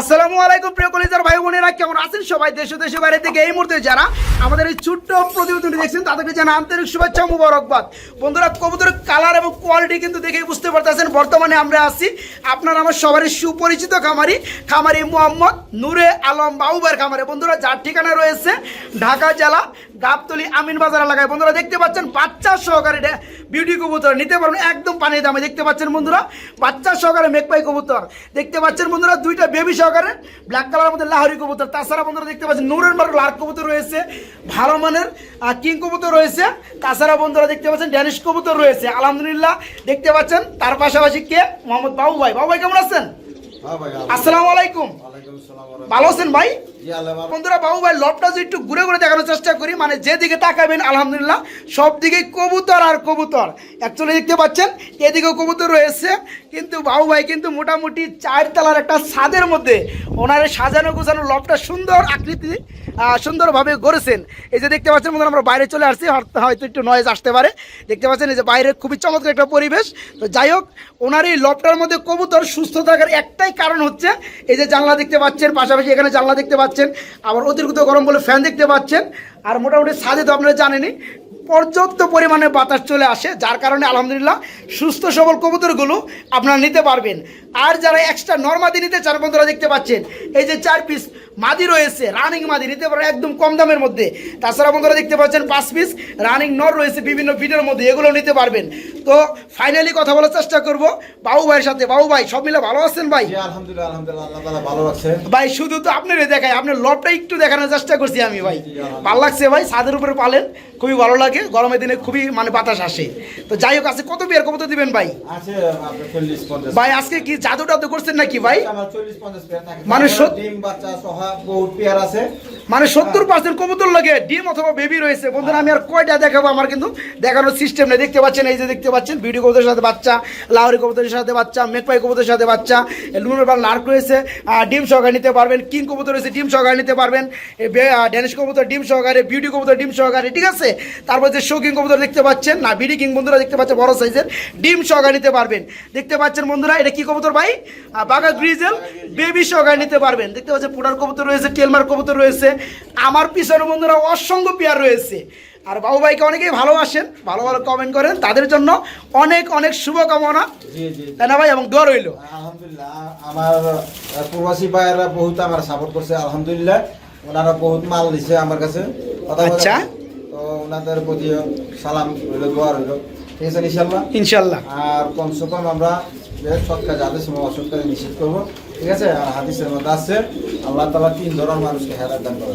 আসসালামু আলাইকুম, প্রিয় কলিজার ভাই বোনেরা, কেমন আছেন সবাই? দেশ ও দেশের বাইরে থেকে এই মুহূর্তে যারা আমাদের এই ছোট্ট প্রতিবেদনটি দেখছেন, তাদেরকে জানা আন্তরিক শুভেচ্ছা মুবারকবাদ। বন্ধুরা, কবুতরের কালার এবং কোয়ালিটি কিন্তু দেখেই বুঝতে পারতেছেন। বর্তমানে আমরা আছি আপনার, আমার সবারই সুপরিচিত খামারি খামারি মোহাম্মদ নূরে আলম বাবুবার খামারে। বন্ধুরা, যার ঠিকানা রয়েছে ঢাকা জেলা গাবতলি আমিন বাজার এলাকায়। বন্ধুরা দেখতে পাচ্ছেন বাচ্চা সহকারে বিউটি কবুতর। নিতে পারবেন একদম পানির দামে। দেখতে পাচ্ছেন বন্ধুরা বাচ্চা সহকারে মেঘপাই কবুতর। দেখতে পাচ্ছেন বন্ধুরা দুইটা বেবি সহকারে ব্ল্যাক কালারের মধ্যে লাহরি কবুতর। তাছাড়া বন্ধুরা দেখতে পাচ্ছেন নুরের মার্ক লার্ক কবুতর রয়েছে ভালো মানের কিং কবুতর রয়েছে। তাছাড়া বন্ধুরা দেখতে পাচ্ছেন ড্যানিশ কবুতর রয়েছে। আলহামদুলিল্লাহ দেখতে পাচ্ছেন তার পাশাপাশি কে? মোহাম্মদ বাবু ভাই বাবু ভাই কেমন আছেন? হ্যাঁ আসসালামু আলাইকুম। ভালো আছেন ভাই? বন্ধুরা, বাবু ভাই, লবটা যদি একটু ঘুরে ঘুরে দেখানোর চেষ্টা করি মানে যেদিকে তাকাবেন, আলহামদুলিল্লাহ, সব দিকে কবুতর আর কবুতর। অ্যাকচুয়ালি দেখতে পাচ্ছেন, এদিকেও কবুতর রয়েছে, কিন্তু বাবু ভাই কিন্তু মোটামুটি চার তলার একটা ছাদের মধ্যে ওনার সাজানো গোছানো লবটা সুন্দর আকৃতি সুন্দরভাবে গড়েছেন। এই যে দেখতে পাচ্ছেন, বন্ধুরা, আমরা বাইরে চলে আসছি, হয়তো- হয়তো একটু নয়েজ আসতে পারে। দেখতে পাচ্ছেন, এই যে বাইরে খুবই চমৎকার একটা পরিবেশ। তো যাই হোক, ওনার এই লবটার মধ্যে কবুতর সুস্থ থাকার একটাই কারণ হচ্ছে, এই যে জানলা দেখতে পাচ্ছেন, পাশাপাশি এখানে জানলা দেখতে পাচ্ছেন আবার অতিরিক্ত গরম বলে ফ্যান দেখতে পাচ্ছেন, আর মোটামুটি সাদে তো আপনারা জানেনই, পর্যাপ্ত পরিমাণে বাতাস চলে আসে, যার কারণে আলহামদুলিল্লাহ সুস্থ সবল কবুতরগুলো আপনারা নিতে পারবেন। আর যারা এক্সট্রা নর্মাদি নিতে চান বন্ধুরা দেখতে পাচ্ছেন, এই যে চার পিস মাদি রয়েছে রানিং মাদি নিতে পারে একদম কম দামের মধ্যে। তাছাড়া বন্ধুরা দেখতে পাচ্ছেন পাঁচ পিস রানিং নর রয়েছে বিভিন্ন ভিডিওর মধ্যে এগুলো নিতে পারবেন। তো ফাইনালি কথা বলার চেষ্টা করব। বাবু ভাইয়ের সাথে। বাবু ভাই সব মিলে ভালো আছেন ভাই? ভাই শুধু তো আপনারই দেখায় আপনার লবটা একটু দেখানোর চেষ্টা করছি আমি ভাই। ভালো লাগছে ভাই ছাদের উপরে পালেন। খুবই ভালো লাগে গরমের দিনে খুবই মানে বাতাস আসে। তো যাই হোক আছে কত বিয়ার কত দিবেন ভাই? আছে আপনার 40 50 ভাই আজকে কি জাদু টাদু করছেন নাকি ভাই? আমার 40 50 পেয়ার থাকে। মানে মানে সত্তর পার্সেন্ট কবুতর লাগে ডিম অথবা বেবি রয়েছে। বন্ধুরা আমি আর কয়টা দেখাবো আমার কিন্তু দেখানোর সিস্টেম নেই। দেখতে পাচ্ছেন এই যে দেখতে পাচ্ছেন ভিডিও কবুতরের সাথে বাচ্চা লাহরি কবুতরের সাথে বাচ্চা মেকপাই কবুতরের সাথে বাচ্চা লুনের বা নার্ক রয়েছে ডিম সহকারে নিতে পারবেন কিং কবুতর রয়েছে ডিম সহকারে নিতে পারবেন ড্যানিশ কবুতর ডিম সহকারে বিউটি কবুতর ডিম সহকারে ঠিক আছে? তারপর যে শৌকিং কবুতর দেখতে পাচ্ছেন না বিডি কিং বন্ধুরা দেখতে পাচ্ছেন বড় সাইজের ডিম সহকারে নিতে পারবেন। দেখতে পাচ্ছেন বন্ধুরা এটা কি কবুতর ভাই? বাঘা গ্রিজেল বেবি সহকারে নিতে পারবেন। দেখতে পাচ্ছেন পুটার কবুতর রয়েছে টেলমার কবুতর রয়েছে। আমার পিছনে বন্ধুরা অসংখ্য পেয়ার রয়েছে। আর বাবু ভাইকে অনেকেই ভালোবাসেন ভালো ভালো কমেন্ট করেন। তাদের জন্য অনেক অনেক শুভকামনা। তাই না ভাই? এবং দোয়া রইল। আলহামদুলিল্লাহ আমার প্রবাসী ভাইয়েরা বহুত আমার সাপোর্ট করছে আলহামদুলিল্লাহ। ওনারা বহুত মাল দিছে আমার কাছে। কথা আচ্ছা। ওনাদের প্রতি সালাম রইল দোয়া রইল। ঠিক আছে ইনশাল্লাহ ইনশাল্লাহ আর কমসে কম আমরা যে সৎ কাজ আদেশ এবং অসৎ কাজে নিষেধ করব। ঠিক আছে? আর হাদিসের মধ্যে আছে আল্লাহ তালা তিন ধরনের মানুষকে হেদার দান করে।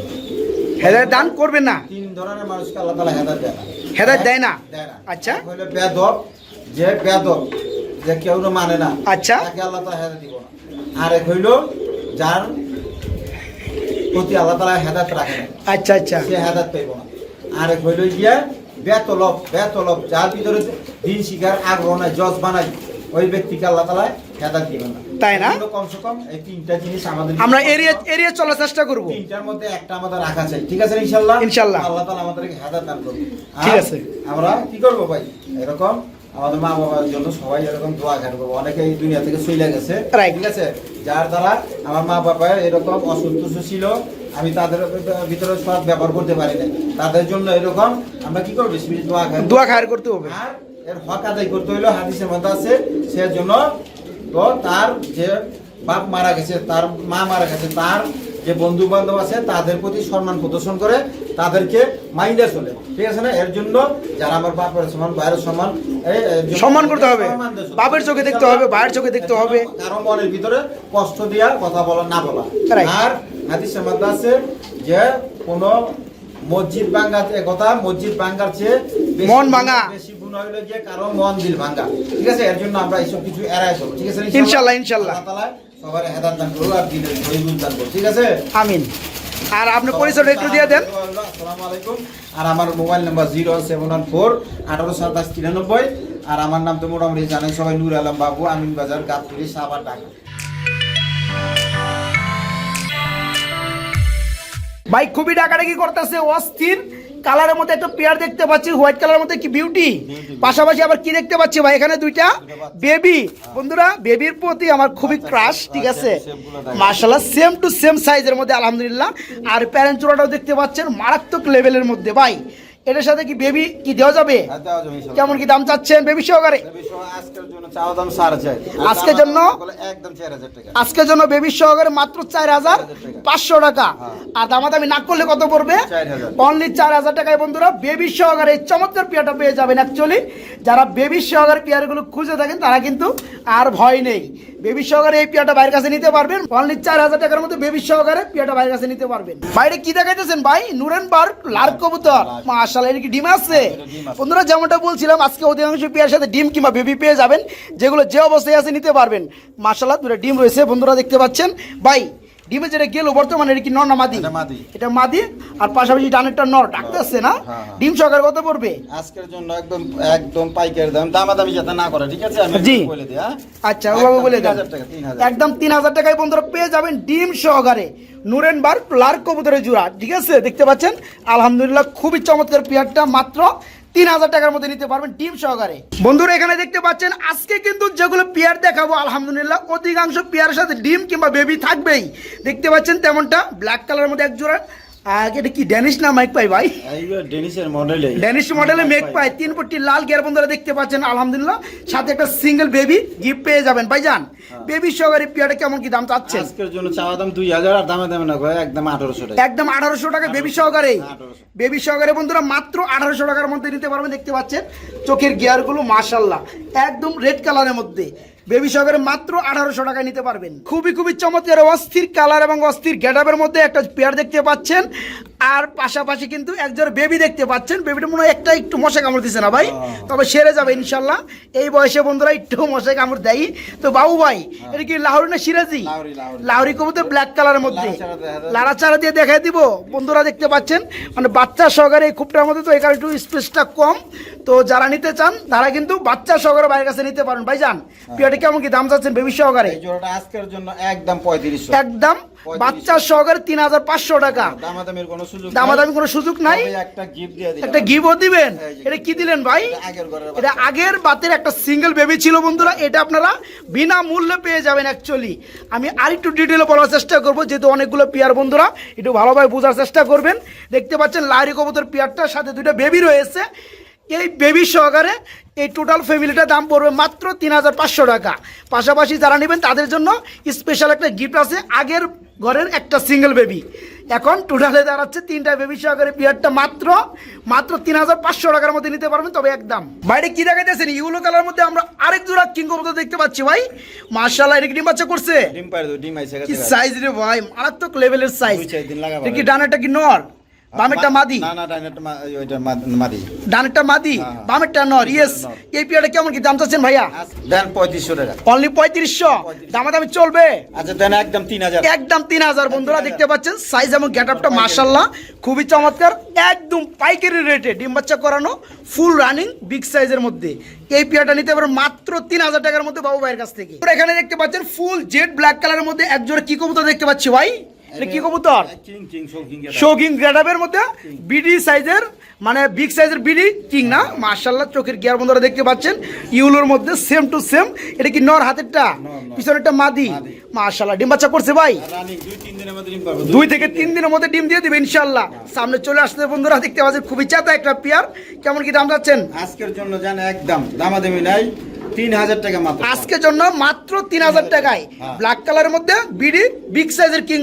হেদায়ত দান করবেন না? তিন ধরনের মানুষকে আল্লাহ তালা হেদার দেয় না। হেদায়েত দেয় না? দেয় না। আচ্ছা। হইল বেদব যে বেদব যে কেউ মানে না আচ্ছা। তাকে আল্লাহ তালা হেদার দিব না। আর এক হইল যার প্রতি আল্লাহ তালা হেদাত রাখে না। আচ্ছা আচ্ছা। সে হেদাত পাইব না। আর এক হইল গিয়া বেতলব বেতলব যার ভিতরে দিন শিকার আগ্রহ নাই জজ বানাই ওই ব্যক্তিকে আল্লাহ তালা হেদাত দিবেন না। তাই না? কমসে কম এই তিনটা জিনিস আমাদের আমরা এরিয়া এরিয়া চলার চেষ্টা করব। তিনটার মধ্যে একটা আমাদের রাখা চাই। ঠিক আছে ইনশাল্লাহ ইনশাল্লাহ। আল্লাহ আমাদেরকে হেদাত দান করবে ঠিক আছে। আমরা কি করব ভাই? এরকম আমাদের মা বাবার জন্য সবাই এরকম দোয়া করব। অনেকে এই দুনিয়া থেকে চলে গেছে। ঠিক আছে? যার দ্বারা আমার মা বাবা এরকম অসন্তুষ্ট ছিল আমি তাদের ভিতরে সব ব্যবহার করতে পারি না তাদের জন্য এরকম আমরা কি করব? দোয়া খাই। দোয়া খায়ের করতে হবে। আর এর হক আদায় করতে হইল হাদিসের মধ্যে আছে সে জন্য তো তার যে বাপ মারা গেছে তার মা মারা গেছে তার যে বন্ধু বান্ধব আছে তাদের প্রতি সম্মান প্রদর্শন করে তাদেরকে মাইন্ডে চলে। ঠিক আছে না? এর জন্য যারা আমার বাপের সমান ভাইয়ের সমান সম্মান করতে হবে। বাপের চোখে দেখতে হবে, ভাইয়ের চোখে দেখতে হবে। কারও মনের ভিতরে কষ্ট দিয়া কথা বলা না বলা। আর হাদিসের মধ্যে আছে যে কোন মসজিদ ভাঙ্গা কথা মসজিদ ভাঙ্গার চেয়ে মন ভাঙা। বেশি গুণ হইল যে কারও মন দিল ভাঙ্গা। ঠিক আছে? এর জন্য আমরা এইসব কিছু এড়াই চলবো। ঠিক আছে? ইনশাল্লাহ, ইনশাল্লাহ। সবার হেদাত দান করুক আর দিনের মজবুত দান করুক। ঠিক আছে? আমিন। আর আপনার পরিচয়টা একটু দিয়ে দেন। আসসালামু আলাইকুম। আর আমার mobile number zero seven one four আঠারো সাতাশ তিরানব্বই। আর আমার নাম তো মোটামুটি জানেন সবাই নূর আলম বাবু আমিন বাজার গাবতলি সাবার ঢাকা। ভাই খুবই ডাকাডাকি করতেছে অস্থির। কালারের মধ্যে একটা পেয়ার দেখতে পাচ্ছি হোয়াইট কালারের মধ্যে কি বিউটি পাশাপাশি আবার কি দেখতে পাচ্ছি ভাই এখানে দুইটা বেবি বন্ধুরা বেবির প্রতি আমার খুবই ক্রাশ ঠিক আছে? মার্শাল্লাহ সেম টু সেম সাইজের মধ্যে আলহামদুলিল্লাহ। আর প্যারেন্ট চূড়াটাও দেখতে পাচ্ছেন মারাত্মক লেভেলের মধ্যে ভাই। এটার সাথে কি বেবি কি দেওয়া যাবে? ইনশাল্লাহ। কেমন কি দাম চাচ্ছেন বেবি সহকারে? আজকের জন্য আজকের জন্য? বেবি সহকারে মাত্র চার হাজার পাঁচশো টাকা। আর দামাদামি না করলে কত পড়বে? অনলি চার হাজার টাকায় বন্ধুরা বেবি সহকারে এই চমৎকার পেয়ারটা পেয়ে যাবেন অ্যাকচুয়ালি যারা বেবি সহকারে পেয়ারগুলো খুঁজে থাকেন তারা কিন্তু আর ভয় নেই। বেবি সহকারে এই পেয়ারটা বাইরের কাছে নিতে পারবেন। অনলি চার হাজার টাকার মধ্যে বেবি সহকারে পেয়ারটা বাইরের কাছে নিতে পারবেন। বাইরে কি দেখাইতেছেন ভাই? নুরেন নুরেনবার্গ লার কবুতর। মাশাআল্লাহ এর কি ডিম আছে? বন্ধুরা যেমনটা বলছিলাম আজকে অধিকাংশ পেয়ার সাথে ডিম কিংবা বেবি পেয়ে যাবেন যেগুলো যে অবস্থায় আছে নিতে পারবেন। মাশাআল্লাহ দুটো ডিম রয়েছে বন্ধুরা দেখতে পাচ্ছেন। ভাই ডিমে যেটা গেল বর্তমানে এটা কি নর না মাদি? এটা মাদি। আর পাশাপাশি ডানেরটা নর ডাকতেছে না? হ্যাঁ, হ্যাঁ। ডিম সহকারে কত পড়বে? আজকের জন্য একদম একদম পাইকারি দাম দামাদামি যাতে না করে ঠিক আছে? আমি। বলে দিই হ্যাঁ? আচ্ছা ওভাবে বলে দেন। একদম তিন হাজার টাকায় বন্ধুরা পেয়ে যাবেন ডিম সহকারে। নুরেনবার লার্ক কবুতরের জোড়া ঠিক আছে? দেখতে পাচ্ছেন? আলহামদুলিল্লাহ খুবই চমৎকার পেয়ারটা মাত্র তিন হাজার টাকার মধ্যে নিতে পারবেন ডিম সহকারে। বন্ধুরা, এখানে দেখতে পাচ্ছেন, আজকে কিন্তু যেগুলো পেয়ার দেখাবো, আলহামদুলিল্লাহ, অধিকাংশ পেয়ারের সাথে ডিম কিংবা বেবি থাকবেই। দেখতে পাচ্ছেন তেমনটা ব্ল্যাক কালারের মধ্যে এক জোড়া এটা কি ড্যানিশ না মাইক পাই ভাই? এইবার ডেনিসের মডেলে ড্যানিশ মডেলে মেক তিন পট্টি লাল গিয়ার বন্ধুরা দেখতে পাচ্ছেন আলহামদুলিল্লাহ। সাথে একটা সিঙ্গেল বেবি গিফট পেয়ে যাবেন। ভাইজান বেবি সহকারে পিয়াটা কেমন কি দাম চাচ্ছেন? আজকের জন্য চাওয়া দাম দুই হাজার আর দামে দামে না করে একদম আঠারোশো টাকা। একদম আঠারোশো টাকা বেবি সহকারে বেবি সহকারে বন্ধুরা মাত্র আঠারোশো টাকার মধ্যে নিতে পারবেন দেখতে পাচ্ছেন। চোখের গিয়ারগুলো একদম রেড কালারের মধ্যে। বেবি সহকারে মাত্র আঠারোশো টাকায় নিতে পারবেন। খুবই খুবই চমৎকার অস্থির কালার এবং অস্থির গেটআপের মধ্যে একটা পেয়ার দেখতে পাচ্ছেন। আর পাশাপাশি কিন্তু একজন বেবি দেখতে পাচ্ছেন। বেবিটা মনে হয় একটা একটু মশা কামড় দিচ্ছে না ভাই? তবে সেরে যাবে ইনশাল্লাহ। এই বয়সে বন্ধুরা একটু মশা কামড় দেয়। তো বাবু ভাই এটা কি লাহরি না সিরাজি? লাহোরি, কবুতর ব্ল্যাক কালারের মধ্যে। লাড়াচাড়া দিয়ে দেখাই দিব। বন্ধুরা দেখতে পাচ্ছেন। মানে বাচ্চা সহকারে এই খুবটার মধ্যে তো এখানে একটু স্পেসটা কম। তো যারা নিতে চান তারা কিন্তু বাচ্চা সহকারে বাইরের কাছে নিতে পারেন। ভাই যান পিয়াটি কেমন কি দাম চাচ্ছেন বেবি সহকারে? আজকের জন্য একদম পঁয়ত্রিশশো। একদম বাচ্চা সহকারে তিন হাজার পাঁচশো টাকা। দামাদামির কোনো সুযোগ দামাদামি কোনো সুযোগ নাই। একটা গিফট দিয়ে একটা গিভও দিবেন। এটা কি দিলেন ভাই? এটা আগের বাতের একটা সিঙ্গেল বেবি ছিল বন্ধুরা। এটা আপনারা বিনা মূল্যে পেয়ে যাবেন অ্যাকচুয়ালি আমি আরেকটু ডিটেলে বলার চেষ্টা করব যেহেতু অনেকগুলো পেয়ার বন্ধুরা একটু ভালোভাবে বোঝার চেষ্টা করবেন। দেখতে পাচ্ছেন লাইরি কবুতর পেয়ারটার সাথে দুটো বেবি রয়েছে। এই বেবি সহকারে এই টোটাল ফ্যামিলিটার দাম পড়বে মাত্র তিন হাজার পাঁচশো টাকা। পাশাপাশি যারা নেবেন তাদের জন্য স্পেশাল একটা গিফট আছে আগের ঘরের একটা সিঙ্গেল বেবি এখন টোটালে দাঁড়াচ্ছে তিনটা বেবি সহকারে পিয়ারটা মাত্র মাত্র তিন হাজার পাঁচশো টাকার মধ্যে নিতে পারবেন তবে একদম বাইরে কি দেখাইতেছেন? ইউলো কালার মধ্যে আমরা আরেক জোড়া কিং কবুতর দেখতে পাচ্ছি ভাই। মার্শাল্লাহ এটা কি ডিম বাচ্চা করছে? ডিম দাও, ডিম আইসে কি সাইজ রে ভাই মারাত্মক লেভেলের সাইজ দুই চার দিন লাগাবো। কি ডানাটা কি নর? বামেরটা মাদি। না না ডাইনেরটা ওইটা মাদি। ডানেরটা মাদি। বামেরটা নর ইয়েস এই পিয়ারটা কেমন কি দাম চাচ্ছেন ভাইয়া? দেন পঁয়ত্রিশশো টাকা। অনলি পঁয়ত্রিশশো? দামাদামি চলবে? আচ্ছা দেন একদম একদম হাজার বন্ধুরা দেখতে পাচ্ছেন সাইজ এবং খুবই চমৎকার একদম পাইকারি রেটে ডিম বাচ্চা করানো ফুল রানিং বিগ সাইজের মধ্যে। এই পিয়াটা নিতে পারেন মাত্র তিন হাজার টাকার মধ্যে বাবু ভাইয়ের কাছ থেকে। এখানে দেখতে পাচ্ছেন ফুল জেড ব্ল্যাক কালারের মধ্যে এক জোড়া কি কবুতর দেখতে পাচ্ছি ভাই? এটা কি কবুতর? কিং কিং শো কিং এটা। শোকিং গ্রেডাপের মধ্যে বিডি সাইজের মানে বিগ সাইজের বিডি কিং না? মার্শাল্লাহ চোখের গিয়ার বন্ধুরা দেখতে পাচ্ছেন। ইউলোর মধ্যে সেম টু সেম এটা কি নর হাতেরটা? পিছনেরটা মাদি। মার্শাল্লাহ ডিম বাচ্চা করছে ভাই? দুই থেকে তিন দিনের মধ্যে ডিম দিয়ে দিবে ইনশাল্লাহ সামনে চলে আসতে বন্ধুরা দেখতে পাচ্ছেন খুবই চাতা একটা পেয়ার। কেমন কি দাম যাচ্ছেন? আজকের জন্য জান একদম দামাদামি নাই। তিন হাজার টাকা মাত্র। আজকের জন্য মাত্র তিন হাজার টাকায়। হ্যাঁ। ব্ল্যাক কালারের মধ্যে বিডি বিগ সাইজের কিং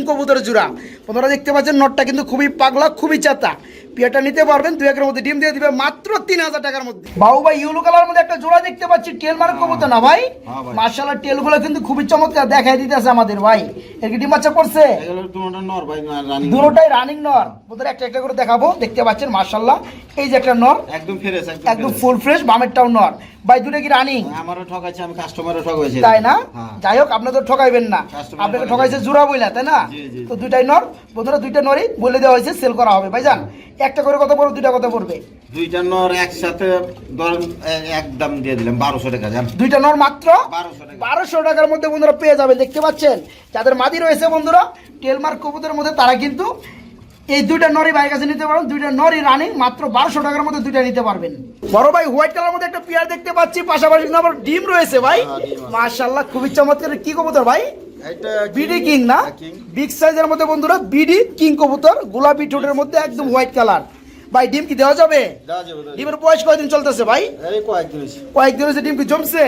জোড়া বন্ধুরা দেখতে পাচ্ছেন নটটা কিন্তু খুবই পাগলা খুবই চাতা। পিয়াটা নিতে পারবেন একের মধ্যে ডিম দিয়ে দিবে মাত্র তিন হাজার টাকার মধ্যে। বাবু ভাই ইউলো কালার মধ্যে একটা জোড়া দেখতে পাচ্ছি টেল মার্ক কবুতর না ভাই? হ্যাঁ টেলগুলো কিন্তু খুবই চমৎকার দেখাই দিতেছে আমাদের ভাই। এর কি ডিম বাচ্চা করছে দুটোটাই রানিং নর। বন্ধুরা একটা একটা করে দেখাবো দেখতে পাচ্ছেন মার্শাল্লাহ এই যে একটা নর। একদম ফ্রেশ একদম একদম ফুল ফ্রেশ বামেরটাও নর। ভাই দুটো কি রানিং? আমারও ঠকাইছে আমি কাস্টমারও ঠকাইছি। তাই না? হ্যাঁ। যাই হোক আপনি তো ঠকাইবেন না। আপনাকে ঠকাইছে। জোড়া বইলা তাই না। তো দুইটাই নর বন্ধুরা দুইটা নরই বলে দেওয়া হয়েছে সেল করা হবে। ভাইজান একটা করে কত পড়বে দুইটা কত পড়বে? দুইটা নর একসাথে ধরেন একদম দিয়ে দিলাম বারোশো টাকা জান। দুইটা নর মাত্র? বারোশো টাকার মধ্যে বন্ধুরা পেয়ে যাবেন দেখতে পাচ্ছেন? যাদের মাদি রয়েছে বন্ধুরা টেলমার্ক কবুতরের মধ্যে তারা কিন্তু এই দুইটা নরি ভাইয়ের কাছে নিতে পারবেন দুইটা নরি রানিং মাত্র বারোশো টাকার মধ্যে দুইটা নিতে পারবেন। বড় ভাই হোয়াইট কালার মধ্যে একটা পেয়ার দেখতে পাচ্ছি পাশাপাশি আবার ডিম রয়েছে ভাই। হ্যাঁ, মাশাল্লাহ খুবই চমৎকার। কি কবুতর ভাই? বিডি কিং না? বিগ সাইজের মধ্যে বন্ধুরা বিডি কিং কবুতর গোলাপি ঠোঁটের মধ্যে একদম হোয়াইট কালার ভাই ডিম কি দেওয়া যাবে। ডিমের বয়স কয়দিন চলতেছে ভাই? কয়েকদিন হয়েছে। ডিম কি জমছে?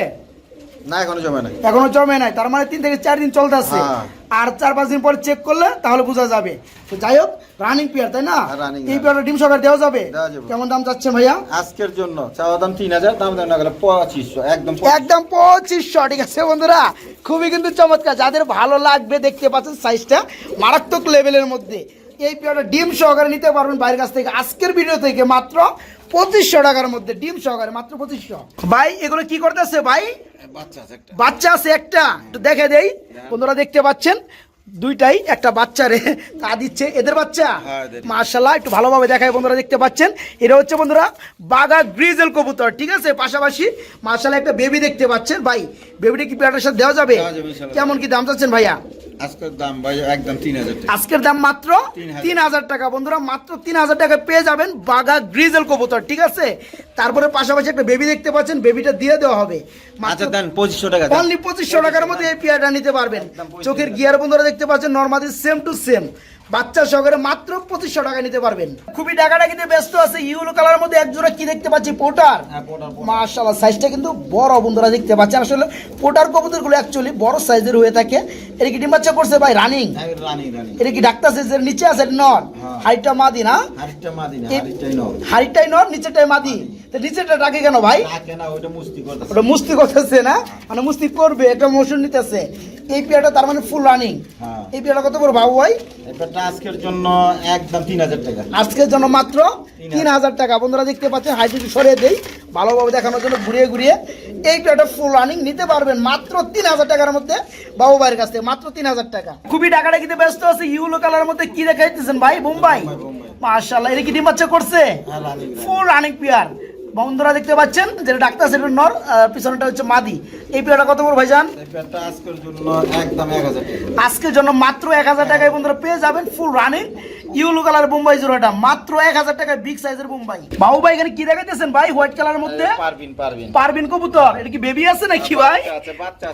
না এখনও জমে নাই। এখনও জমে নাই তার মানে তিন থেকে চার দিন চলতেছে হ্যাঁ। আর চার পাঁচ দিন পরে চেক করলে তাহলে বোঝা যাবে। তো যাই হোক রানিং পেয়ার তাই না? হ্যাঁ, এই। পেয়ারটা ডিম সকার দেওয়া যাবে? কেমন দাম চাচ্ছে ভাইয়া? আজকের জন্য চাওয়া দাম তিন হাজার দাম দেন না গেলে পঁচিশশো একদম পঁচিশশো। একদম পঁচিশশো ঠিক আছে বন্ধুরা? খুবই কিন্তু চমৎকার। যাদের ভালো লাগবে দেখতে পাচ্ছেন সাইজটা মারাত্মক লেভেলের মধ্যে। এই পেয়ারটা ডিম সহকারে নিতে পারবেন বাইরের কাছ থেকে। আজকের ভিডিও থেকে মাত্র পঁচিশশো টাকার মধ্যে ডিম সহকারে মাত্র পঁচিশশো। ভাই এগুলো কি করতেছে ভাই? বাচ্চা আছে একটা। বাচ্চা আছে একটা। একটু দেখে দেই। বন্ধুরা দেখতে পাচ্ছেন? দুইটাই একটা বাচ্চা রে তা দিচ্ছে। এদের বাচ্চা? হ্যাঁ। মার্শাল্লাহ একটু ভালোভাবে দেখায় বন্ধুরা দেখতে পাচ্ছেন। এটা হচ্ছে বন্ধুরা বাগা গ্রিজেল কবুতর ঠিক আছে? পাশাপাশি মার্শাল্লাহ একটা বেবি দেখতে পাচ্ছেন। ভাই বেবিটা কি প্যাটার সাথে দেওয়া যাবে। কেমন কি দাম চাচ্ছেন ভাইয়া? আজকের দাম ভাই একদম তিন হাজার আজকের দাম মাত্র তিন হাজার। টাকা। বন্ধুরা মাত্র তিন হাজার টাকা পেয়ে যাবেন বাগা গ্রিজেল কবুতর ঠিক আছে? তারপরে পাশাপাশি একটা বেবি দেখতে পাচ্ছেন বেবিটা দিয়ে দেওয়া হবে। আচ্ছা দেন পঁচিশশো টাকা। অনলি পঁচিশশো টাকার মধ্যে এই পেয়ারটা নিতে পারবেন। চোখের গিয়ার বন্ধুরা দেখতে পাচ্ছেন নর্মাদি সেম টু সেম বাচ্চা সহকারে মাত্র পঁচিশশো টাকা নিতে পারবেন। খুবই টাকাটা কিন্তু ব্যস্ত আছে ইউলো কালার মধ্যে এক জোড়া কি দেখতে পাচ্ছি? পোটার। হ্যাঁ। মাশাআল্লাহ সাইজটা কিন্তু বড় বন্ধুরা দেখতে পাচ্ছেন আসলে পোটার কবুতরগুলো অ্যাকচুয়ালি বড় সাইজের হয়ে থাকে। এটা কি ডিম বাচ্চা করছে ভাই? রানিং হ্যাঁ, এটা কি ডাক্তার সাইজের নিচে আছে? নর হ্যাঁ। হাইটটা মাদি না? হাড়িটা মাদি না হাইটটাই নর নিচেটাই মাদি। নিচেটা ডাকে কেন ভাই? মুস্তি করতেছে। ওটা মুস্তি করতেছে না? মানে মুস্তি করবে মোশন নিতেছে। এই পেয়ারটা তার মানে ফুল রানিং হ্যাঁ। এই পেয়ারটা কত বড় বাবু ভাই? আজকের জন্য একদম তিন হাজার টাকা। আজকের জন্য মাত্র তিন হাজার। টাকা। বন্ধুরা দেখতে পাচ্ছেন হাইট সরিয়ে দেই। ভালোভাবে দেখানোর জন্য ঘুরিয়ে ঘুরিয়ে এই পেয়ারটা ফুল রানিং নিতে পারবেন মাত্র তিন হাজার টাকার মধ্যে বাবু ভাইয়ের কাছ থেকে মাত্র তিন হাজার টাকা। খুবই টাকাটা কিন্তু ব্যস্ত আছে ইউলো কালার মধ্যে কি দেখাইতেছেন ভাই? বোম্বাই। মাশাআল্লাহ এটা কি ডিম বাচ্চা করছে? Full running pair. বন্ধুরা দেখতে পাচ্ছেন যেটা ডাক্তার সেটা নর পিছনেটা হচ্ছে মাদি। এই পেয়ারটা কত বড় ভাইজান? আজকের জন্য মাত্র এক হাজার টাকায় বন্ধুরা পেয়ে যাবেন ফুল রানিং ইউলো কালার বোম্বাই জোড়াটা মাত্র এক হাজার টাকায় বিগ সাইজের বোম্বাই বাবু ভাই এখানে কি দেখাইতেছেন ভাই? হোয়াইট কালারের মধ্যে? পারবিন পারবিন পারবিন কবুতর। এটা কি বেবি আছে নাকি ভাই।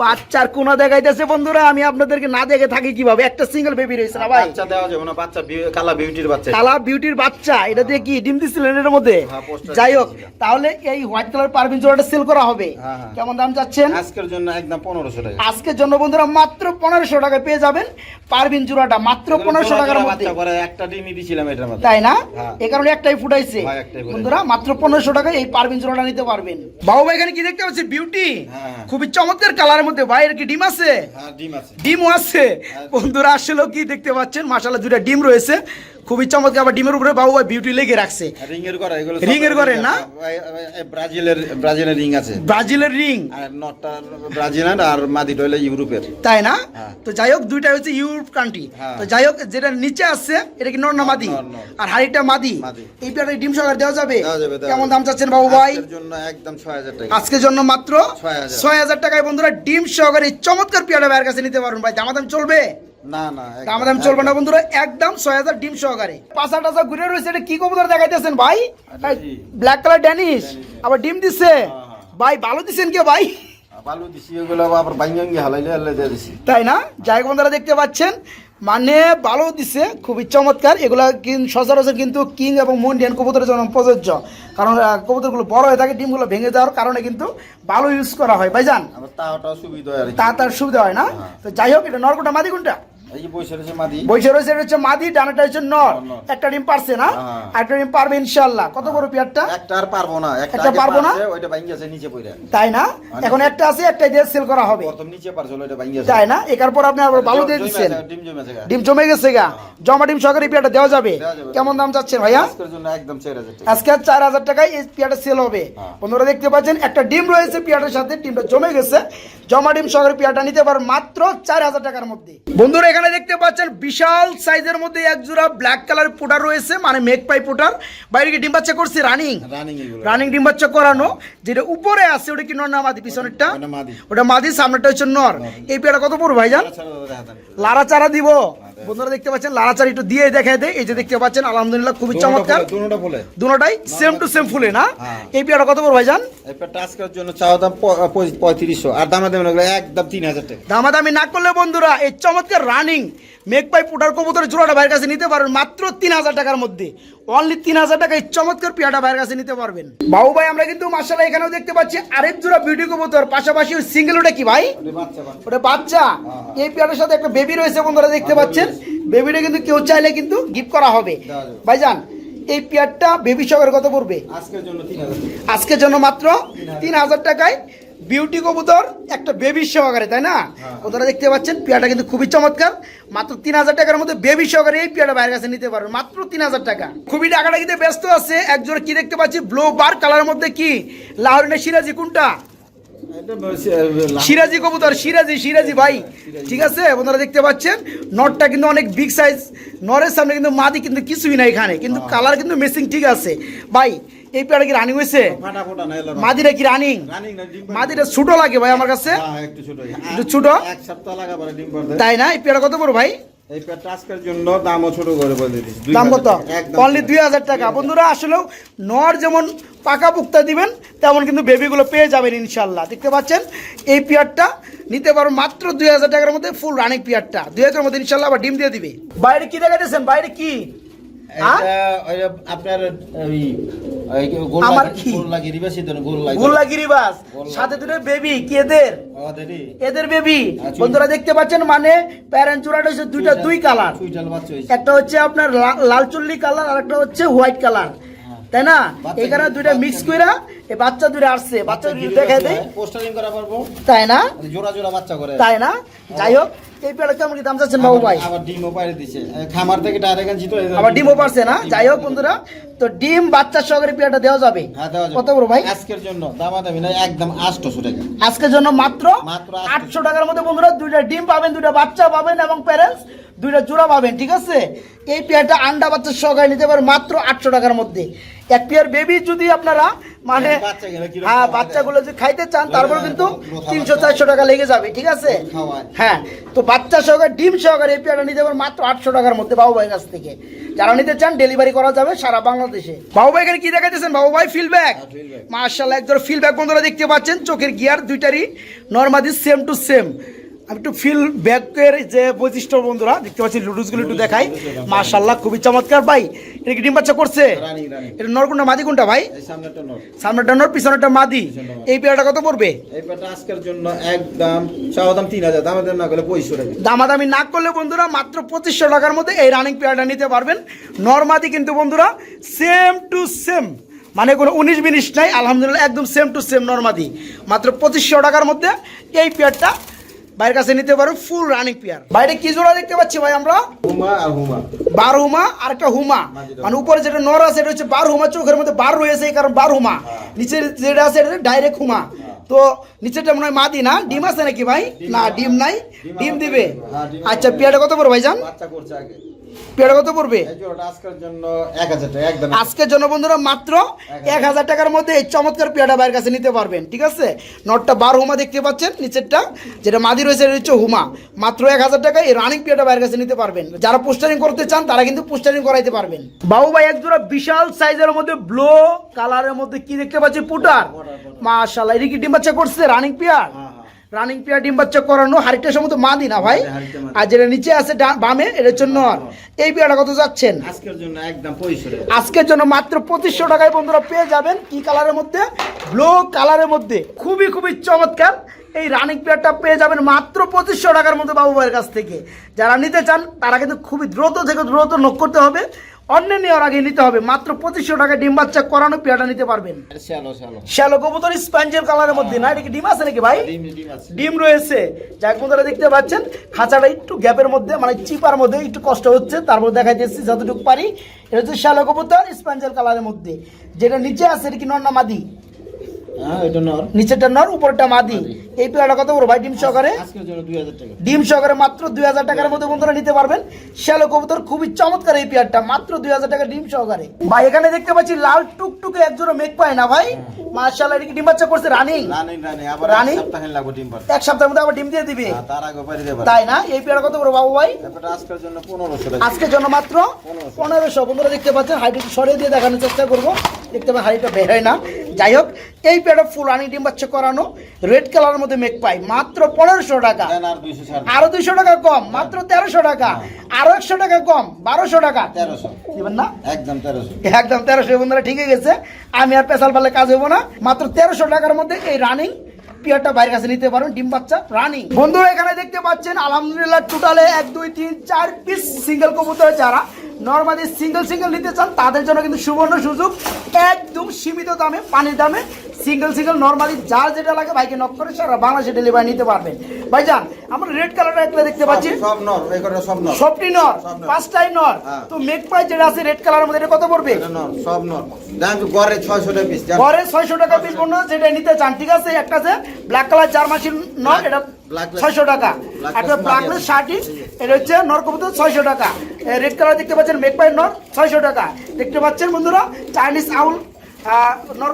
বাচ্চার কোনা দেখাইতেছে বন্ধুরা আমি আপনাদেরকে না দেখে থাকি কীভাবে। একটা সিঙ্গেল বেবি রয়েছে না ভাই? বাচ্চা দেওয়া যাবে না বাচ্চা কালা বিউটির বাচ্চা। কালা বিউটির বাচ্চা। এটা দিয়ে কি ডিম দিচ্ছিলেন এর মধ্যে? হ্যাঁ, যাই হোক। তাহলে এই হোয়াইট কালার পারবিন জোড়াটা সেল করা হবে। হ্যাঁ, হ্যাঁ। কেমন দাম চাচ্ছেন? আজকের জন্য একদম পনেরোশো টাকা। আজকের জন্য বন্ধুরা মাত্র পনেরোশো টাকায় পেয়ে যাবেন পারবিন জোড়াটা মাত্র পনেরোশো জোড়া টাকার মধ্যে। একটা ডিমই দিছিলাম এটার মধ্যে। তাই না? হ্যাঁ। এ কারণে একটাই ফুটাইছে। বন্ধুরা মাত্র পনেরোশো টাকায় এই পারবিন জোড়াটা নিতে পারবেন। বাবু ভাই এখানে কি দেখতে পাচ্ছি? বিউটি। খুবই চমৎকার কালারের মধ্যে। ভাই এর কি ডিম আছে? হ্যাঁ ডিম আছে। ডিমও আছে। বন্ধুরা আসলে কি দেখতে পাচ্ছেন? মাসালা দুটা ডিম রয়েছে। খুবই চমৎকার আবার ডিমের উপরে বাবু ভাই বিউটি লেগে রাখছে। রিং এর করে এগুলো Ring এর করে, না? ব্রাজিলের ব্রাজিলের রিং আছে। ব্রাজিলের রিং আর নটটা ব্রাজিলের আর মাদিটা হলো ইউরোপের। তাই না? হ্যাঁ। তো যাই হোক দুইটা হচ্ছে ইউরোপ কান্ট্রি হ্যাঁ। তো যাই হোক যেটা নিচে আছে এটা কি নর না মাদি। আর হাড়িটা মাদি? মাদি। এই পেয়ারে ডিম সহকারে দেওয়া যাবে? কেমন দাম চাচ্ছেন বাবু ভাই? আজকের জন্য একদম ছয় হাজার টাকা। আজকের জন্য মাত্র 6,000 ছয় হাজার টাকায় বন্ধুরা ডিম সহকারে এই চমৎকার পেয়ারা ভাইয়ের কাছে নিতে পারবেন ভাই দামাদাম চলবে? না না একদম- দামাদাম চলবে না বন্ধুরা একদম ছয় হাজার ডিম সহকারে। পাঁচা টাচা ঘুরে রয়েছে এটা কি কবুতর দেখাইতেছেন ভাই? ব্ল্যাক কালার ড্যানিশ আবার ডিম দিছে। ভাই ভালো দিছেন কে ভাই? বালু দিছি ওগুলো আবার বাইঙ্গি হালাইলে হালাই দিয়ে দিছি। তাই না? যাই বন্ধুরা দেখতে পাচ্ছেন মানে ভালো দিছে খুবই চমৎকার। এগুলা সচরাচর কিন্তু কিং এবং মন্ডিয়ান কবুতরের জন্য প্রযোজ্য। কারণ কবুতরগুলো বড় হয়ে থাকে ডিমগুলো ভেঙে যাওয়ার কারণে কিন্তু ভালো ইউজ করা হয়। ভাইজান? হয় তা তার সুবিধা হয় না? তো যাই হোক এটা নরকোটা মাদি কোনটা এই রয়েছে মাদি। বৈশে রয়েছে এটা হচ্ছে মাদি ডানাটা হচ্ছে নর। নর। একটা ডিম পারছে না? হ্যাঁ। একটা ডিম পারবে ইনশাল্লাহ কত বড় পেয়ারটা? একটা আর পারব না একটা একটা পারব না? ওইটা ভাঙ্গি আছে নিচে পড়ে। তাই না? এখন একটা আছে একটা দিয়ে সেল করা হবে। প্রথম নিচে পারছিল ওইটা ভাঙ্গি আছে। তাই না? একার পর আপনি আবার ভালো দিয়ে জমে দিচ্ছেন। ডিম জমে আছে ডিম জমে গেছে গা। জমা ডিম সহকারে পেয়ারটা দেওয়া যাবে। কেমন দাম চাচ্ছেন ভাইয়া? আজকের জন্য একদম চার হাজার টাকা। আজকে চার হাজার টাকায় এই পেয়ারটা সেল হবে। হ্যাঁ। বন্ধুরা দেখতে পাচ্ছেন একটা ডিম রয়েছে পেয়ারটার সাথে ডিমটা জমে গেছে। জমা ডিম সহকারে পেয়ারটা নিতে পারেন মাত্র চার হাজার টাকার মধ্যে। বন্ধুরা এখানে দেখতে পাচ্ছেন বিশাল সাইজের মধ্যে এক জোড়া ব্ল্যাক কালার পোটার রয়েছে মানে মেক পাই পোটার। বাইরে কি ডিম বাচ্চা করছে? রানিং রানিং ডিম বাচ্চা করানো। যেটা উপরে আছে ওটা কি নর না মাদি? পিছনেরটা? ওটা মাদি। সামনেটা হচ্ছে নর। এই পেয়ারা কত পড়বে ভাইজান? লারা চারা দিব। বন্ধুরা দেখতে পাচ্ছেন লারা চারা একটু দিয়ে দেখায় দেয় এই যে দেখতে পাচ্ছেন আলহামদুলিল্লাহ খুবই চমৎকার। দুটোটা বলে দুটাই সেম টু সেম ফুলে না? হ্যাঁ। এই পেয়ারা কত পড়বে ভাইজান? জন্য চাওয়া দাম পঁয়ত্রিশশো। আর দামে দামে লাগল একদম তিন হাজার টাকা। দামাদামি না করলে বন্ধুরা এই চমৎকার রানিং মেক পাই পুটার কবুতরের জোড়াটা ভাইয়ের কাছে নিতে পারবেন মাত্র তিন হাজার টাকার মধ্যে। অনলি তিন হাজার টাকা এই চমৎকার পিয়াটা ভাইয়ের কাছে নিতে পারবেন। বাবু ভাই আমরা কিন্তু মাসালা এখানেও দেখতে পাচ্ছি আরেক জোড়া বিউটি কবুতর পাশাপাশি ওই সিঙ্গেল ওটা কি ভাই? ওটা বাচ্চা ওটা বাচ্চা? এই পেয়ারের সাথে একটা বেবি রয়েছে বন্ধুরা দেখতে পাচ্ছেন? বেবিটা কিন্তু কেউ চাইলে কিন্তু গিফট করা হবে। যাবে। ভাইজান এই পেয়ারটা বেবি সহকারে কত পড়বে? আজকের জন্য মাত্র তিন হাজার টাকায় বিউটি কবুতর একটা বেবি সহকারে তাই না? ওনারা দেখতে পাচ্ছেন পিয়াটা কিন্তু খুবই চমৎকার। মাত্র তিন হাজার টাকার মধ্যে বেবি সহকারে এই পিয়াটা বাইরের কাছে নিতে পারবেন মাত্র তিন হাজার টাকা। খুবই টাকাটা কিন্তু ব্যস্ত আছে। একজন কি দেখতে পাচ্ছি? ব্লু বার কালার মধ্যে কি? লাহরিনের সিরাজি কোনটা? সিরাজি কবুতর সিরাজি সিরাজি ভাই। ঠিক আছে? আপনারা দেখতে পাচ্ছেন নটটা কিন্তু অনেক বিগ সাইজ নরের সামনে কিন্তু মাদি কিন্তু কিছুই নাই এখানে কিন্তু কালার কিন্তু মেসিং ঠিক আছে। ভাই এই পেয়ারা কি রানিং হয়েছে? না না। মাদিরা কি রানিং না। মাদিটা ছোট লাগে ভাই আমার কাছে। হ্যাঁ, ছোট। তাই না? এই পেয়ারা কত বড় ভাই? এই আজকের জন্য দামও ছোট করে বলে দিচ্ছি দাম কত? অনলি দুই হাজার টাকা। বন্ধুরা আসলেও নর যেমন পাকা পুক্তা দিবেন তেমন কিন্তু বেবিগুলো পেয়ে যাবেন ইনশাল্লাহ। দেখতে পাচ্ছেন এই পিয়ারটা নিতে পারো মাত্র দুই হাজার টাকার মধ্যে ফুল রানিং পিয়ারটা দুই হাজার মধ্যে ইনশাল্লাহ আবার ডিম দিয়ে দিবে। বাইরে কি দেখাতেছেন বাইরে কি? আপনার আমার কি? গিরিবাস সাথে দুটো বেবি এদের? বেবি আচ্ছা। বন্ধুরা দেখতে পাচ্ছেন মানে প্যারেন্ট চূড়াটা হচ্ছে দুইটা দুই কালার একটা হচ্ছে আপনার লাল চুল্লি কালার আর একটা হচ্ছে হোয়াইট কালার তাই না? এখানে গিরি- দুইটা মিক্স এই বাচ্চা আসছে। বাচ্চা দুটো দেয় পোস্টারিং করা পারব। তাই না? জোড়া জোড়া বাচ্চা করে। তাই না? যাই হোক এই পেয়ারা কেমন কি দাম চাচ্ছেন বাবু ভাই? আবার ডিমও পাইরে দিছে। খামার থেকে ডাইরেক্ট আনছি তো এই জন্য আবার ডিমও পারছে না? যাই হোক বন্ধুরা তো ডিম বাচ্চার সহকারে পেয়ারটা দেওয়া যাবে। হ্যাঁ দেওয়া যাবে। কত বড় ভাই? আজকের জন্য দামা দামি না একদম আটশোশো টাকা। আজকের জন্য মাত্র মাত্র আটশো টাকার মধ্যে বন্ধুরা দুইটা ডিম পাবেন দুইটা বাচ্চা পাবেন এবং প্যারেন্টস দুইটা জোড়া পাবেন ঠিক আছে? এই পেয়ারটা আন্ডা বাচ্চার সহকারে নিতে পারেন মাত্র আটশো টাকার মধ্যে। এক পেয়ার বেবি যদি আপনারা মানে বাচ্চা হ্যাঁ বাচ্চাগুলো যদি খাইতে চান তারপর কিন্তু তিনশো চারশো টাকা লেগে যাবে ঠিক আছে? হ্যাঁ তো বাচ্চা সহকারে ডিম সহকারে এই পেয়ারটা নিতে পারেন মাত্র আটশো টাকার মধ্যে বাবু ভাইয়ের কাছ থেকে। যারা নিতে চান ডেলিভারি করা যাবে সারা বাংলাদেশে। বাবু ভাই এখানে কি দেখাইতেছেন? বাবু ভাই হ্যাঁ, bag। মার্শাল্লাহ একদম ফিলব্যাক বন্ধুরা দেখতে পাচ্ছেন চোখের গিয়ার দুইটারই নর্মাদি সেম টু সেম আমি একটু ফিল ব্যাকের যে বৈশিষ্ট্য বন্ধুরা দেখতে পাচ্ছি লুডুসগুলো একটু দেখাই। মার্শাল্লাহ খুবই চমৎকার। ভাই এটা কি ডিম বাচ্চা করছে? এটা নর কোনটা মাদি কোনটা ভাই? সামনেটা নর। পিছনেটা মাদি। এই পেয়ারটা কত পড়বে? আজকের জন্য একদম চাওয়া দাম তিন হাজার দামে না করলে পঁয়ষট্টি টাকা। দামাদামি না করলে বন্ধুরা মাত্র পঁচিশশো টাকার মধ্যে এই রানিং পেয়ারটা নিতে পারবেন। নর্মাদি কিন্তু বন্ধুরা সেম টু সেম মানে কোনো উনিশ মিনিট নাই আলহামদুলিল্লাহ একদম সেম টু সেম নর্মাদি মাত্র পঁচিশশো টাকার মধ্যে এই পেয়ারটা বাইরের কাছে নিতে পারো ফুল রানিং পেয়ার বাইরে কি জোড়া দেখতে পাচ্ছি ভাই আমরা? হুমা আর হুমা। বার হুমা আর একটা হুমা। মানে উপরে যেটা নর আছে এটা হচ্ছে বার হুমা চোখের মধ্যে বার রয়েছে এই কারণ বার হুমা নিচে যেটা আছে এটা ডাইরেক্ট হুমা। তো নিচেরটা মনে হয় মাদি না? ডিম আছে নাকি ভাই? না ডিম নাই? ডিম দিবে? আচ্ছা পেয়ারটা কত বড় ভাইজান? বাচ্চা করছে আগে। পেয়ারটা কত পড়বে? আজকের জন্য এক হাজার টাকা একদম আজকের জন্য বন্ধুরা মাত্র এক হাজার। টাকার মধ্যে এই চমৎকার বাইরের কাছে নিতে পারবেন ঠিক আছে? নটটা বার হুমা দেখতে পাচ্ছেন নিচেরটা যেটা মাদি রয়েছে হচ্ছে হুমা। মাত্র এক হাজার টাকা এই রানিং বাইরের কাছে নিতে পারবেন। যারা পোস্টারিং করতে চান তারা কিন্তু পোস্টারিং করাইতে পারবেন। বাবু ভাই এক জোড়া বিশাল সাইজের মধ্যে ব্লো কালারের মধ্যে কি দেখতে পাচ্ছি পুটার। মাশাআল্লাহ এটা কি ডিম বাচ্চা করছে রানিং পেয়ার? হ্যাঁ। রানিং পেয়ার ডিম বাচ্চা করানো সময় তো মাদি না ভাই? আর যেটা নিচে আছে বামে এটার জন্য আর। এই পেয়ারটা কত যাচ্ছেন? আজকের জন্য একদম আজকের জন্য মাত্র পঁচিশশো টাকায় বন্ধুরা পেয়ে যাবেন। কি কালারের মধ্যে? ব্লু কালারের মধ্যে। খুবই খুবই চমৎকার। এই রানিং পেয়ারটা পেয়ে যাবেন মাত্র পঁচিশশো টাকার মধ্যে বাবু ভাইয়ের কাছ থেকে। যারা নিতে চান তারা কিন্তু খুবই দ্রুত থেকে দ্রুত নক করতে হবে। অন্য নেওয়ার আগে নিতে হবে। মাত্র পঁচিশশো টাকায় ডিম বাচ্চা করানো পেয়ারটা নিতে পারবেন। শ্যালো কবুতর স্পঞ্জের কালারের মধ্যে। না এটা কি ডিম আছে নাকি ভাই? ডিম রয়েছে। যাক বন্ধুরা দেখতে পাচ্ছেন খাঁচাটা একটু গ্যাপের মধ্যে মানে চিপার মধ্যে একটু কষ্ট হচ্ছে। তারপর দেখা যাচ্ছে যতটুকু পারি। এটা হচ্ছে শ্যালো কবুতর স্পঞ্জের কালারের মধ্যে। যেটা নিচে আছে এটা কি নন্না মাদি নিচেরটা নর উপরটা মাদি। এই পেয়ারটা কত বড় ভাই? ডিম সহকারে? ডিম সহকারে মাত্র দুই হাজার টাকার মধ্যে বন্ধুরা নিতে পারবেন। শ্যালো কবুতর খুবই চমৎকার এই পেয়ারটা মাত্র দুই হাজার টাকা ডিম সহকারে। ভাই এখানে দেখতে পাচ্ছি লাল টুকটুকে একজোড়া মেঘ পায় না ভাই? মার্শাল্লাহ এটা কি ডিম বাচ্চা করছে? রানিং? রানি রানি আবার রানী? এক সপ্তাহের মধ্যে আবার ডিম দিয়ে দিবে? দেবার। তাই না? এই পেয়ারটা কত বড় বাবু ভাই? আজকের জন্য মাত্র পনেরোশো। বন্ধুরা দেখতে পাচ্ছেন হাইট সরিয়ে দিয়ে দেখানোর চেষ্টা করব। দেখতে পাবেন হাইটটা বের হয় না। যাই হোক এই পেয়ারটা ফুল রানিং ডিম বাচ্চা করানো রেড কালারের মধ্যে মেঘ পাই। মাত্র পনেরোশো টাকা। আর দুইশো টাকা কম মাত্র তেরোশো টাকা। আরও একশো টাকা কম বারোশো টাকা। তেরোশো। না? একদম তেরোশো। একদম তেরোশো বন্ধুরা ঠিক গেছে। আমি আর পেশাল পালে কাজ হব না। মাত্র তেরোশো টাকার মধ্যে এই রানিং পিয়ারটা বাইরের কাছে নিতে পারেন ডিম বাচ্চা রানিং বন্ধুরা এখানে দেখতে পাচ্ছেন আলহামদুলিল্লাহ টোটালে এক দুই তিন চার পিস সিঙ্গেল কবুতর যারা। নর্মালি সিঙ্গেল সিঙ্গেল নিতে চান তাদের জন্য কিন্তু সুবর্ণ সুযোগ। একদম সীমিত দামে পানির দামে সিঙ্গেল সিঙ্গেল নর্মালি যার যেটা লাগে ভাইকে নক করে সারা বাংলাদেশে ডেলিভারি নিতে পারবেন। ভাইজান আমরা রেড কালারটা একটা দেখতে পাচ্ছি। সব- নর সব নর। সবটি নর পাঁচটাই নর। হ্যাঁ। তো মেক প্রাইস যেটা আছে রেড কালারের মধ্যে এটা কত পড়বে? এটা নর সব নর। তো গড়ে ছয়শো টাকা পিস পরে ছয়শো টাকা পিস পণ্য যেটা নিতে চান ঠিক আছে? একটা আছে ব্ল্যাক কালার জার্মাসির নর এটা Blackless- ছয়শো টাকা। একটা ব্ল্যাকলেস। শার্টি এটা হচ্ছে নর ছয়শো টাকা। রেড কালার দেখতে পাচ্ছেন মেকপাই নর ছয়শো টাকা। দেখতে পাচ্ছেন বন্ধুরা চাইনিজ আউল আহ, নর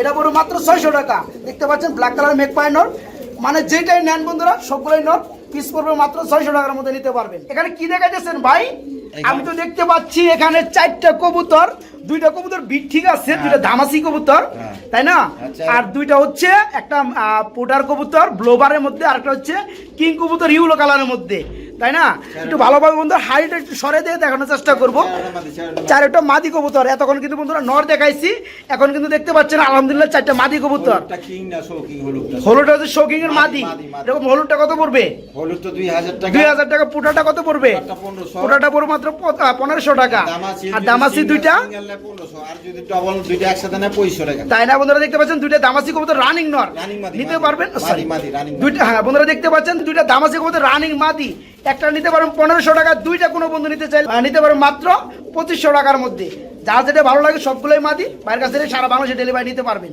এটা পড়বে মাত্র ছয়শো টাকা। দেখতে পাচ্ছেন ব্ল্যাক কালার মেকপাই নর। মানে যেটাই নেন বন্ধুরা সবগুলোই নর। পিস পড়বে মাত্র ছয়শো টাকার মধ্যে নিতে পারবেন। এখানে কি দেখাইতেছেন ভাই? আমি তো দেখতে পাচ্ছি এখানে চারটা কবুতর দুইটা কবুতর বিট ঠিক আছে দুইটা ধামাসি কবুতর হ্যাঁ। তাই না? আচ্ছা। আর দুইটা হচ্ছে একটা পোটার কবুতর ব্লোবারের মধ্যে আর একটা হচ্ছে কিং কবুতর ইউলো কালারের মধ্যে। তাই না? একটু ভালোভাবে বন্ধু হাইট একটু সরে দিয়ে দেখানোর চেষ্টা করব। চারটা মাদি। কবুতর। এতক্ষণ কিন্তু বন্ধুরা নর দেখাইছি এখন কিন্তু দেখতে পাচ্ছেন আলহামদুলিল্লাহ চারটা মাদি কবুতর। হলুদটা হচ্ছে শৌকিং এর মাদি। এরকম হলুদটা কত পড়বে? হলুদ তো দুই হাজার টাকা। দুই হাজার টাকা পুটাটা কত পড়বে? পুটাটা 1500 পড়বে মাত্র পনেরোশো টাকা। আর দামাসি দুইটা single নেয় 1500, আর যদি ডবল দুইটা একসাথে নেয় পঁয়ষট্টি টাকা। তাই না বন্ধুরা দেখতে পাচ্ছেন দুইটা দামাসি কবুতর রানিং নর। নিতে পারবেন। দুইটা হ্যাঁ বন্ধুরা দেখতে পাচ্ছেন দুইটা দামাসি কবুতর রানিং মাদি। একটা নিতে পারেন পনেরোশো টাকা, দুইটা কোনো বন্ধু নিতে চাই নিতে পারেন মাত্র পঁচিশশো টাকার মধ্যে। যা যেটা ভালো লাগে সবগুলোই মাদি, বাইরের কাছে সারা বাংলাদেশে ডেলিভারি নিতে পারবেন।